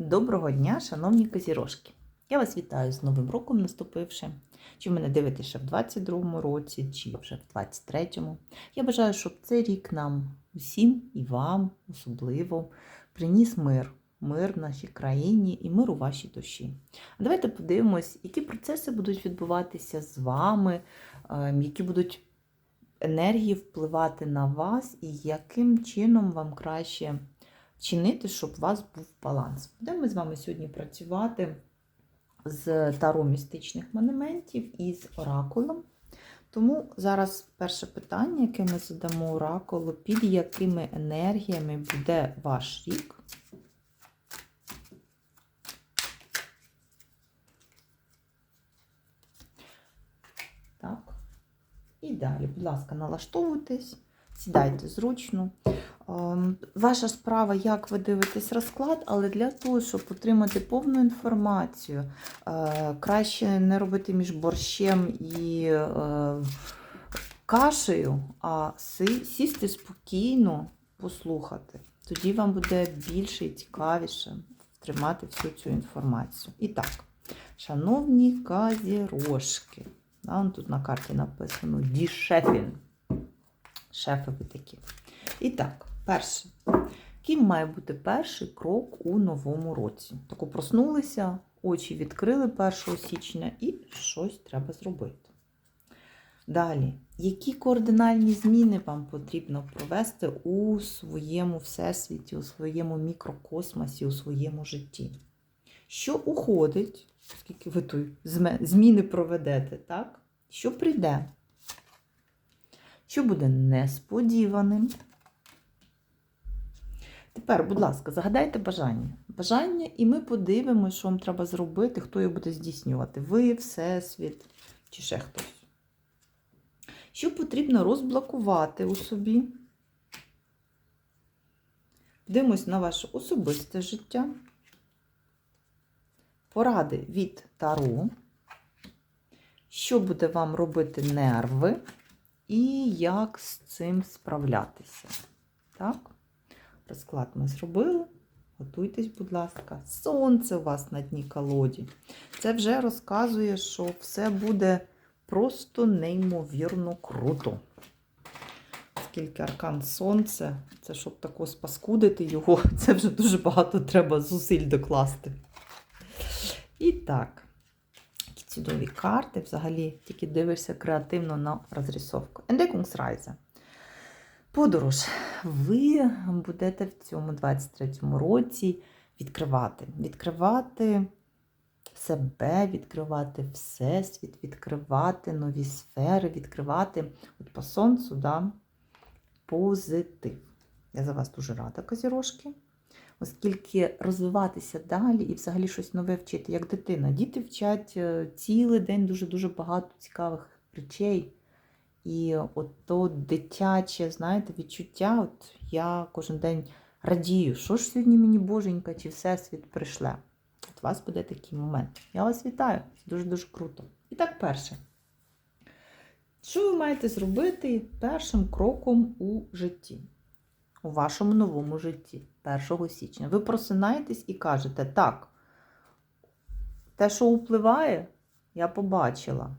Доброго дня, шановні козірожки! Я вас вітаю з Новим роком наступивши. Чи ви мене дивитеся в 22-му році, чи вже в 23-му. Я бажаю, щоб цей рік нам усім і вам особливо приніс мир. Мир в нашій країні і мир у вашій душі. Давайте подивимось, які процеси будуть відбуватися з вами, ем, які будуть енергії впливати на вас, і яким чином вам краще чинити, щоб у вас був баланс. Будемо ми з вами сьогодні працювати з таро містичних монументів і з оракулом. Тому зараз перше питання, яке ми задамо оракулу, під якими енергіями буде ваш рік. Так. І далі, будь ласка, налаштовуйтесь, сідайте зручно. Ем, Ваша справа, як ви дивитесь розклад, але для того, щоб отримати повну інформацію, е, краще не робити між борщем і е, кашею, а сісти спокійно, послухати. Тоді вам буде більше і цікавіше тримати всю цю інформацію. І так, шановні казірожки, да, тут на карті написано «Ді шефін». Шефи ви такі. І так, перше. Ким має бути перший крок у новому році? Тако проснулися, очі відкрили 1 січня і щось треба зробити. Далі, які координальні зміни вам потрібно провести у своєму всесвіті, у своєму мікрокосмосі, у своєму житті? Що уходить, оскільки ви тут зміни проведете, так? Що прийде? Що буде несподіваним? Тепер, будь ласка, загадайте бажання. Бажання, і ми подивимося, що вам треба зробити, хто його буде здійснювати. Ви, Всесвіт чи ще хтось. Що потрібно розблокувати у собі? Дивимось на ваше особисте життя. Поради від Таро. Що буде вам робити нерви? І як з цим справлятися? Так? Розклад ми зробили. Готуйтесь, будь ласка. Сонце у вас на дні колоді. Це вже розказує, що все буде просто неймовірно круто. Скільки аркан сонця, це щоб тако спаскудити його, це вже дуже багато треба зусиль докласти. І так, чудові карти, взагалі, тільки дивишся креативно на розрисовку. Entdeckungsreise. Подорож. Ви будете в цьому 23-му році відкривати. Відкривати себе, відкривати всесвіт, відкривати нові сфери, відкривати от по сонцю да, позитив. Я за вас дуже рада, козірожки. Оскільки розвиватися далі і взагалі щось нове вчити, як дитина. Діти вчать е, цілий день дуже-дуже багато цікавих речей. І от то дитяче, знаєте, відчуття, от я кожен день радію, що ж сьогодні мені боженька чи всесвіт прийшле. От у вас буде такий момент. Я вас вітаю, це дуже-дуже круто. І так, перше. Що ви маєте зробити першим кроком у житті? У вашому новому житті, 1 січня. Ви просинаєтесь і кажете, так, те, що впливає, я побачила.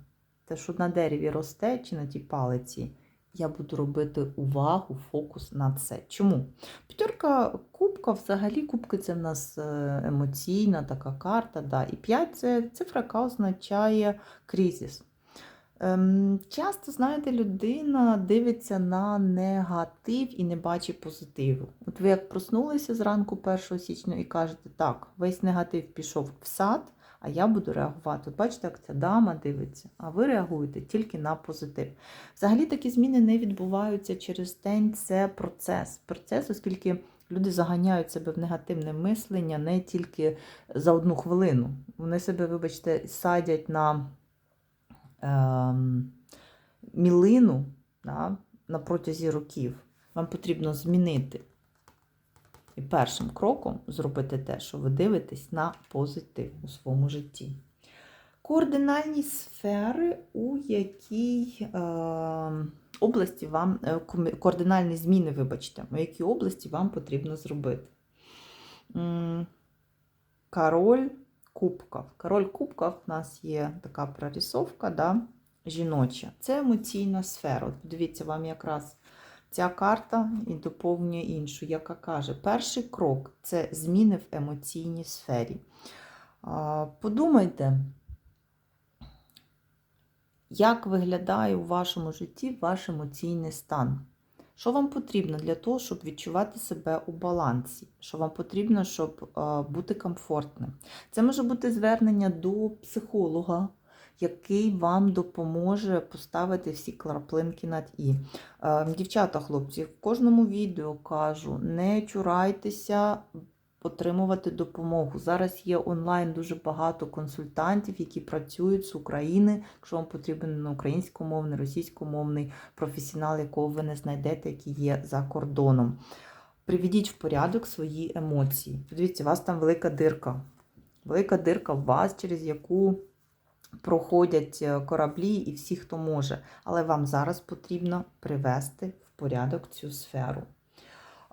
Те, що на дереві росте чи на тій палиці, я буду робити увагу, фокус на це. Чому? П'ятерка кубка, взагалі, кубки це в нас е, емоційна така карта. Да. І 5 це цифра, яка означає кризис. Ем, часто, знаєте, людина дивиться на негатив і не бачить позитиву. От ви як проснулися зранку 1 січня і кажете, так, весь негатив пішов в сад, а я буду реагувати. От бачите, як ця дама дивиться, а ви реагуєте тільки на позитив. Взагалі такі зміни не відбуваються через день, це процес. Процес, оскільки люди заганяють себе в негативне мислення не тільки за одну хвилину. Вони себе, вибачте, садять на мілину да, на протязі років. Вам потрібно змінити. І першим кроком зробити те, що ви дивитесь на позитив у своєму житті. Координальні сфери, у якій е, області вам е, координальні зміни, вибачте, у якій області вам потрібно зробити. Король кубків. Король кубків в нас є така прорисовка, да, жіноча. Це емоційна сфера. От подивіться, вам якраз ця карта і доповнює іншу, яка каже, перший крок це зміни в емоційній сфері. Подумайте, як виглядає у вашому житті ваш емоційний стан? Що вам потрібно для того, щоб відчувати себе у балансі? Що вам потрібно, щоб е, бути комфортним? Це може бути звернення до психолога, який вам допоможе поставити всі краплинки над і. Е, Дівчата, хлопці, в кожному відео кажу: не чурайтеся отримувати допомогу. Зараз є онлайн дуже багато консультантів, які працюють з України. Якщо вам потрібен українськомовний, російськомовний професіонал, якого ви не знайдете, який є за кордоном. Приведіть в порядок свої емоції. Подивіться, у вас там велика дирка. Велика дирка в вас, через яку проходять е, кораблі і всі, хто може. Але вам зараз потрібно привести в порядок цю сферу.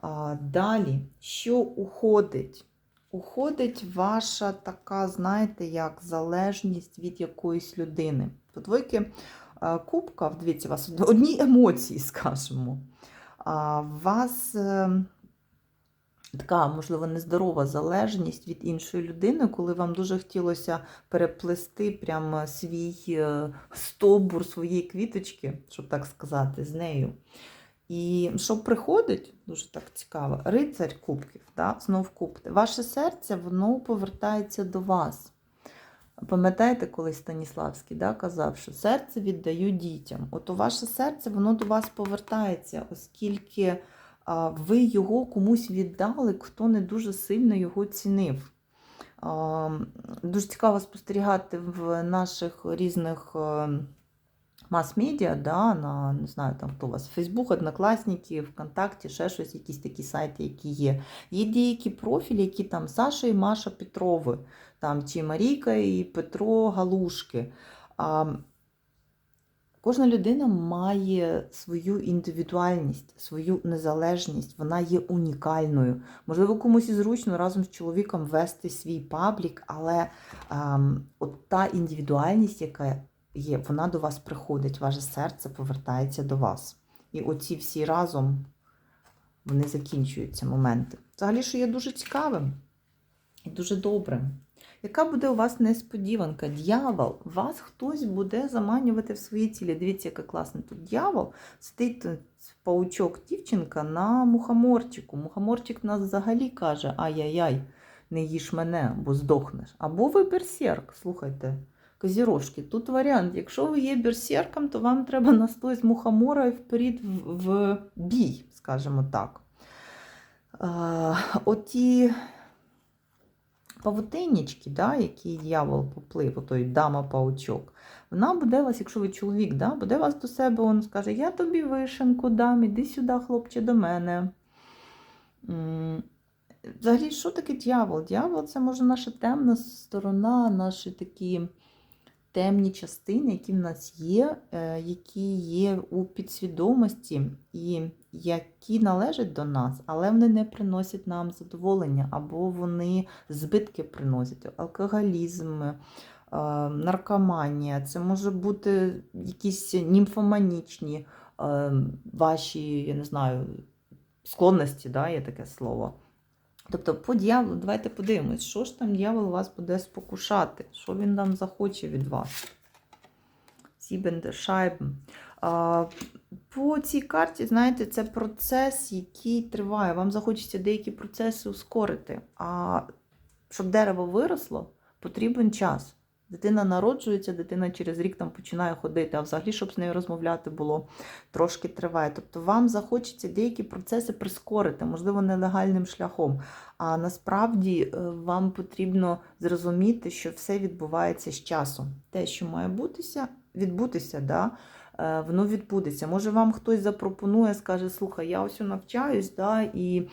А, Далі, що уходить? Уходить ваша така, знаєте, як залежність від якоїсь людини. По двойки е, кубка, дивіться, у вас одні емоції, скажімо. А, У вас е, така, можливо, нездорова залежність від іншої людини, коли вам дуже хотілося переплести прямо свій е, стовбур своєї квіточки, щоб так сказати, з нею. І що приходить, дуже так цікаво, рицарь кубків, да? знов кубки. Ваше серце, воно повертається до вас. Пам'ятаєте, коли Станіславський да, казав, що серце віддаю дітям. От ваше серце, воно до вас повертається, оскільки ви його комусь віддали, хто не дуже сильно його цінив. Дуже цікаво спостерігати в наших різних. Мас-медіа, да, на не знаю, там хто у вас, Фейсбук, Однокласники, ВКонтакті, ще щось, якісь такі сайти, які є. Є деякі профілі, які там Саша і Маша Петрови, там, чи Марійка і Петро Галушки. А, Кожна людина має свою індивідуальність, свою незалежність, вона є унікальною. Можливо, комусь і зручно разом з чоловіком вести свій паблік, але ем, от та індивідуальність, яка є, вона до вас приходить, ваше серце повертається до вас. І оці всі разом вони закінчуються моменти. Взагалі, що є дуже цікавим і дуже добрим. Яка буде у вас несподіванка? Дьявол, вас хтось буде заманювати в свої цілі. Дивіться, яка класна тут дьявол. Сидить паучок дівчинка на мухоморчику. Мухоморчик нас взагалі каже: ай-яй-яй, не їж мене, бо здохнеш. Або ви берсерк, слухайте. Козірожки, тут варіант. Якщо ви є берсерком, то вам треба на стой з мухомора і вперед в, бій, скажімо так. Оті павутиннички, да, які дьявол поплив, отой дама-паучок, вона буде вас, якщо ви чоловік, да, буде вас до себе, він скаже, я тобі вишенку дам, іди сюди, хлопче, до мене. Взагалі, що таке дьявол? Дьявол це може наша темна сторона, наші такі темні частини, які в нас є, е, які є у підсвідомості і які належать до нас, але вони не приносять нам задоволення, або вони збитки приносять. Алкоголізм, е, наркоманія, це може бути якісь німфоманічні е, ваші, я не знаю, склонності, да, є таке слово. Тобто, по дьяволу, давайте подивимось, що ж там дьявол вас буде спокушати, що він там захоче від вас. Сібендершайбен. По цій карті, знаєте, це процес, який триває. Вам захочеться деякі процеси ускорити. А щоб дерево виросло, потрібен час. Дитина народжується, дитина через рік там починає ходити, а взагалі, щоб з нею розмовляти було, трошки триває. Тобто вам захочеться деякі процеси прискорити, можливо, нелегальним шляхом. А насправді е, вам потрібно зрозуміти, що все відбувається з часом. Те, що має бутися, відбутися, да, е, воно відбудеться. Може, вам хтось запропонує, скаже, слухай, я ось навчаюсь, да, і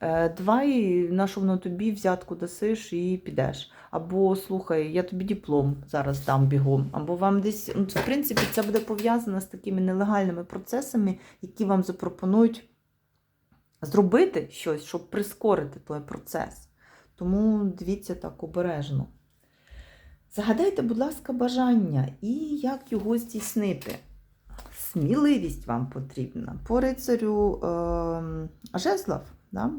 е, давай нашу воно тобі взятку дасиш і підеш. Або слухай, я тобі диплом зараз дам бігом. Або вам десь, ну, в принципі, це буде пов'язано з такими нелегальними процесами, які вам запропонують зробити щось, щоб прискорити той процес. Тому дивіться так обережно. Загадайте, будь ласка, бажання і як його здійснити. Сміливість вам потрібна. По рицарю е, Жезлов, да?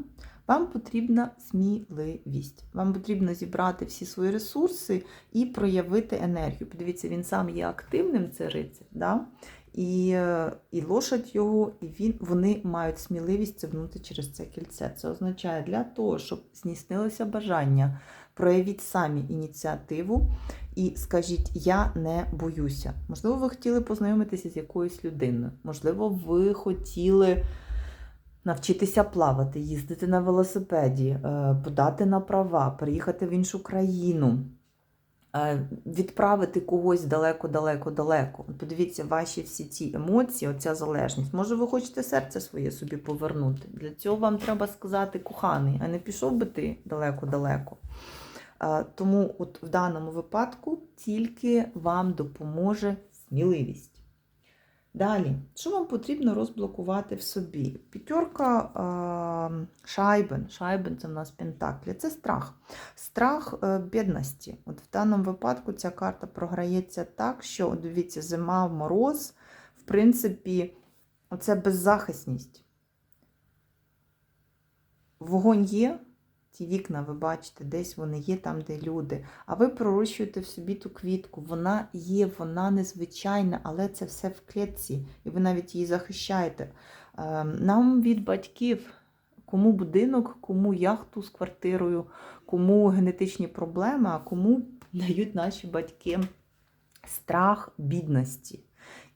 вам потрібна сміливість. Вам потрібно зібрати всі свої ресурси і проявити енергію. Подивіться, він сам є активним, це рицар. Да? І, е, і лошадь його, і він, вони мають сміливість цивнути через це кільце. Це означає для того, щоб здійснилося бажання, проявіть самі ініціативу і скажіть, я не боюся. Можливо, ви хотіли познайомитися з якоюсь людиною. Можливо, ви хотіли навчитися плавати, їздити на велосипеді, е, подати на права, переїхати в іншу країну. е, Відправити когось далеко-далеко-далеко. Подивіться, ваші всі ці емоції, оця залежність. Може, ви хочете серце своє собі повернути. Для цього вам треба сказати коханий, а не пішов би ти далеко-далеко. Е, Тому от в даному випадку тільки вам допоможе сміливість. Далі, що вам потрібно розблокувати в собі? П'ятерка шайбен. Шайбен це в нас пентаклі. Це страх. Страх е, бідності. От в даному випадку ця карта програється так, що, дивіться, зима, мороз, в принципі, оце беззахисність. Вогонь є, ті вікна, ви бачите, десь вони є там, де люди. А ви пророщуєте в собі ту квітку. Вона є, вона незвичайна, але це все в клітці, і ви навіть її захищаєте. Ем, Нам від батьків, кому будинок, кому яхту з квартирою, кому генетичні проблеми, а кому дають наші батьки страх бідності.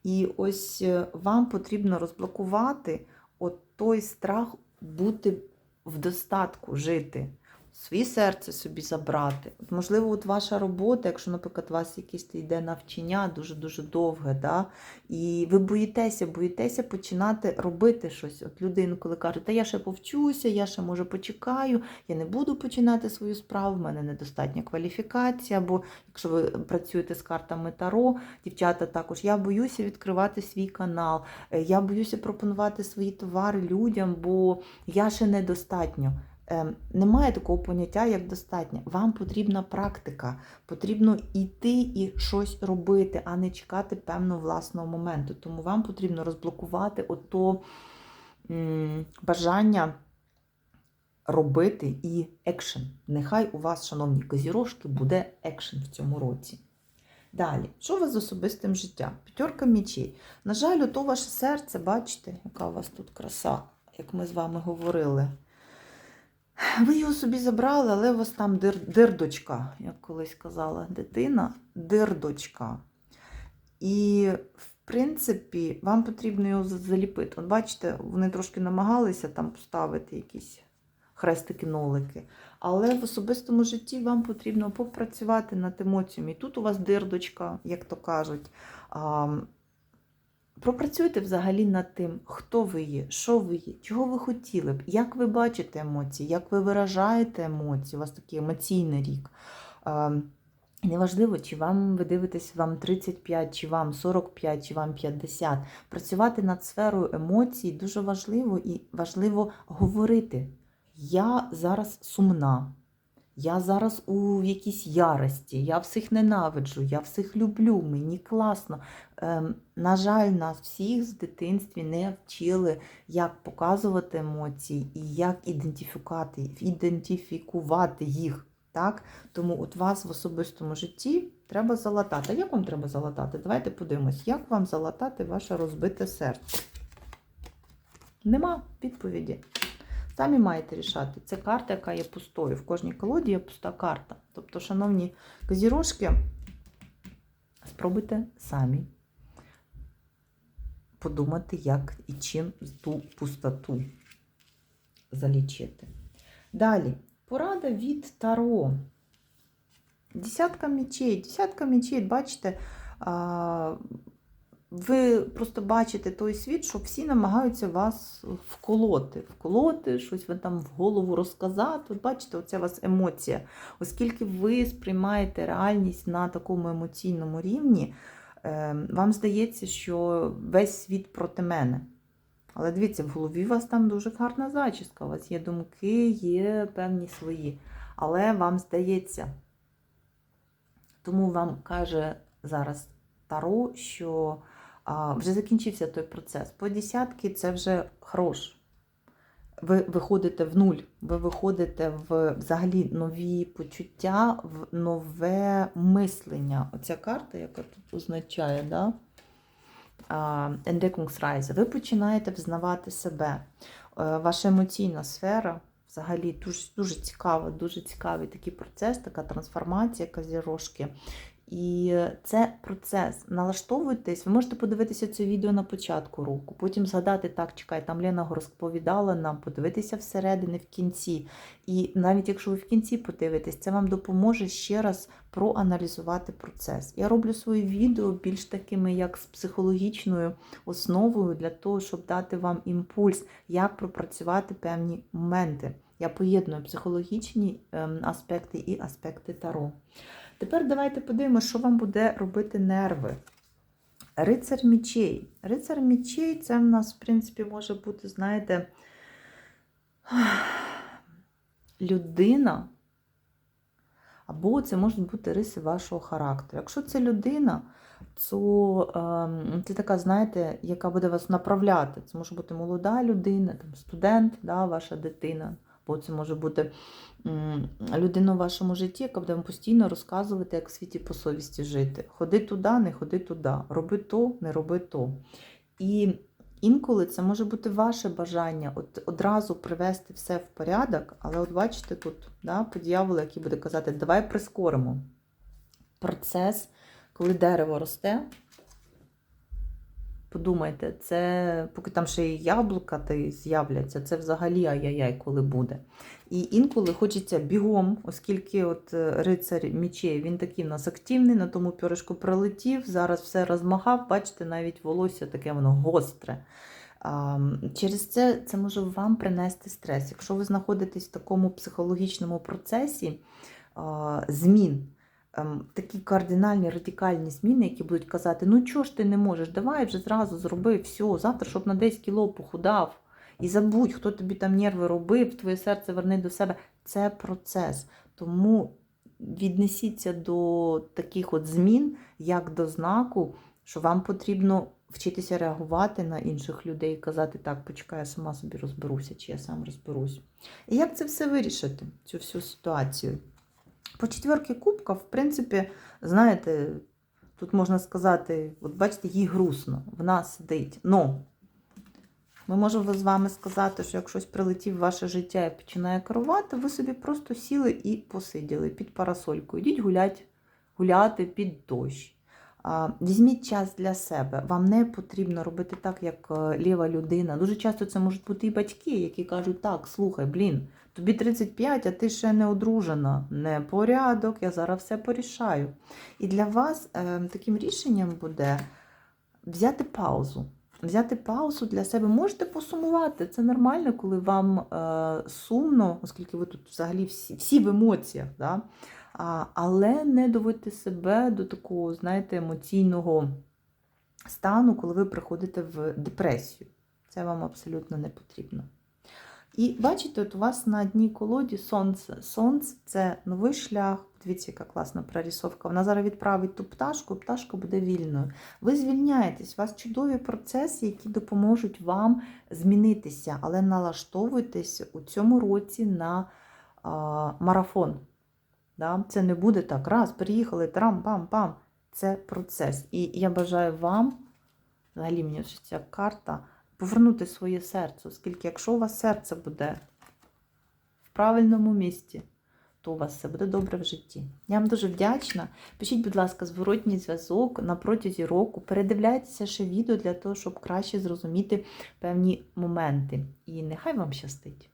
І ось е, вам потрібно розблокувати от той страх бути в достатку жити, своє серце собі забрати. От, можливо, от ваша робота, якщо, наприклад, у вас якесь йде навчання дуже-дуже довге, да, і ви боїтеся, боїтеся починати робити щось. От люди інколи кажуть, та я ще повчуся, я ще може почекаю, я не буду починати свою справу, в мене недостатня кваліфікація, бо якщо ви працюєте з картами Таро, дівчата також, я боюся відкривати свій канал, е, я боюся пропонувати свої товари людям, бо я ще недостатньо. Ем, Немає такого поняття, як достатньо. Вам потрібна практика, потрібно йти і щось робити, а не чекати певного власного моменту. Тому вам потрібно розблокувати ото бажання робити і екшен. Нехай у вас, шановні козірожки, буде екшен в цьому році. Далі, що у вас з особистим життям? П'ятерка мічей. На жаль, ото ваше серце, бачите, яка у вас тут краса, як ми з вами говорили. Ви його собі забрали, але у вас там дир, дирдочка, як колись казала дитина, дирдочка. І, в принципі, вам потрібно його заліпити. От бачите, вони трошки намагалися там поставити якісь хрестики-нолики. Але в особистому житті вам потрібно попрацювати над емоціями. І тут у вас дирдочка, як то кажуть. Пропрацюйте взагалі над тим, хто ви є, що ви є, чого ви хотіли б, як ви бачите емоції, як ви виражаєте емоції, у вас такий емоційний рік. А, Неважливо, чи вам ви дивитесь, вам 35, чи вам 45, чи вам 50. Працювати над сферою емоцій дуже важливо і важливо говорити. Я зараз сумна. Я зараз у якійсь ярості, я всіх ненавиджу, я всіх люблю, мені класно. Ем, на жаль, нас всіх з дитинстві не вчили, як показувати емоції і як ідентифікувати, ідентифікувати їх. Так? Тому от вас в особистому житті треба залатати. Як вам треба залатати? Давайте подивимось, як вам залатати ваше розбите серце. Нема відповіді. Самі маєте рішати. Це карта, яка є пустою. В кожній колоді є пуста карта. Тобто, шановні козірожки, спробуйте самі подумати, як і чим ту пустоту залічити. Далі, порада від Таро. Десятка мечей. Десятка мечей, бачите, ви просто бачите той світ, що всі намагаються вас вколоти, вколоти, щось ви там в голову розказати. От бачите, оця у вас емоція. Оскільки ви сприймаєте реальність на такому емоційному рівні, е, вам здається, що весь світ проти мене. Але дивіться, в голові у вас там дуже гарна зачіска, у вас є думки, є певні свої. але вам здається. Тому вам каже зараз Таро, що вже закінчився той процес. По десятки це вже хорош. Ви виходите в нуль, ви виходите в взагалі нові почуття, в нове мислення. Оця карта, яка тут означає, да? Entdeckungsreise, ви починаєте взнавати себе. Е, Ваша емоційна сфера взагалі дуже, дуже цікава, дуже цікавий такий процес, така трансформація казірошки. І це процес. Налаштовуйтесь, ви можете подивитися це відео на початку року, потім згадати, так, чекай, там Лена розповідала нам, подивитися всередини в кінці. І навіть якщо ви в кінці подивитесь, це вам допоможе ще раз проаналізувати процес. Я роблю свої відео більш такими, як з психологічною основою, для того, щоб дати вам імпульс, як пропрацювати певні моменти. Я поєдную психологічні ем, аспекти і аспекти таро. Тепер давайте подивимося, що вам буде робити нерви. Рицар мічей. Рицар мічей це в нас, в принципі, може бути, знаєте, людина, або це можуть бути риси вашого характеру. Якщо це людина, то ем, це така, знаєте, яка буде вас направляти. Це може бути молода людина, студент, да, ваша дитина. Бо це може бути людина в вашому житті, яка буде вам постійно розказувати, як в світі по совісті жити. Ходи туди, не ходи туди, роби то, не роби то. І інколи це може бути ваше бажання от одразу привести все в порядок, але от бачите тут да, по який буде казати, давай прискоримо процес, коли дерево росте. Подумайте, це поки там ще й яблука та з'являться, це взагалі ай-яй-яй, коли буде. І інколи хочеться бігом, оскільки от е, рицар мічей, він такий в нас активний, на тому піришку прилетів, зараз все розмахав, бачите, навіть волосся таке воно гостре. Через це це може вам принести стрес. Якщо ви знаходитесь в такому психологічному процесі змін, такі кардинальні, радикальні зміни, які будуть казати, ну чого ж ти не можеш, давай вже зразу зроби все, завтра, щоб на 10 кіло похудав. І забудь, хто тобі там нерви робив, твоє серце верни до себе. Це процес. Тому віднесіться до таких от змін, як до знаку, що вам потрібно вчитися реагувати на інших людей, і казати, так, почекай, я сама собі розберуся, чи я сам розберусь. І як це все вирішити, цю всю ситуацію? По четверки кубка, в принципі, знаєте, тут можна сказати, от бачите, їй грустно, вона сидить. Но ми можемо з вами сказати, що як щось прилетів в ваше життя і починає керувати, ви собі просто сіли і посиділи під парасолькою. Йдіть гулять, гуляти під дощ. Візьміть час для себе. Вам не потрібно робити так, як е, ліва людина. Дуже часто це можуть бути і батьки, які кажуть, так, слухай, блін, тобі 35, а ти ще не одружена. Не порядок, я зараз все порішаю. І для вас е, таким рішенням буде взяти паузу. Взяти паузу для себе. Можете посумувати. Це нормально, коли вам е, сумно, оскільки ви тут взагалі всі, всі в емоціях. Да? А, але не доводьте себе до такого, знаєте, емоційного стану, коли ви приходите в депресію. Це вам абсолютно не потрібно. І бачите, от у вас на одній колоді сонце. Сонце це новий шлях. Дивіться, яка класна прорисовка. Вона зараз відправить ту пташку, пташка буде вільною. Ви звільняєтесь, у вас чудові процеси, які допоможуть вам змінитися, але налаштовуйтесь у цьому році на а, марафон. Да? Це не буде так. Раз, приїхали, трам-пам-пам. Це процес. І я бажаю вам, взагалі мені ця карта, повернути своє серце, оскільки якщо у вас серце буде в правильному місці, то у вас все буде добре в житті. Я вам дуже вдячна. Пишіть, будь ласка, зворотній зв'язок на протязі року. Передивляйтеся ще відео для того, щоб краще зрозуміти певні моменти. І нехай вам щастить!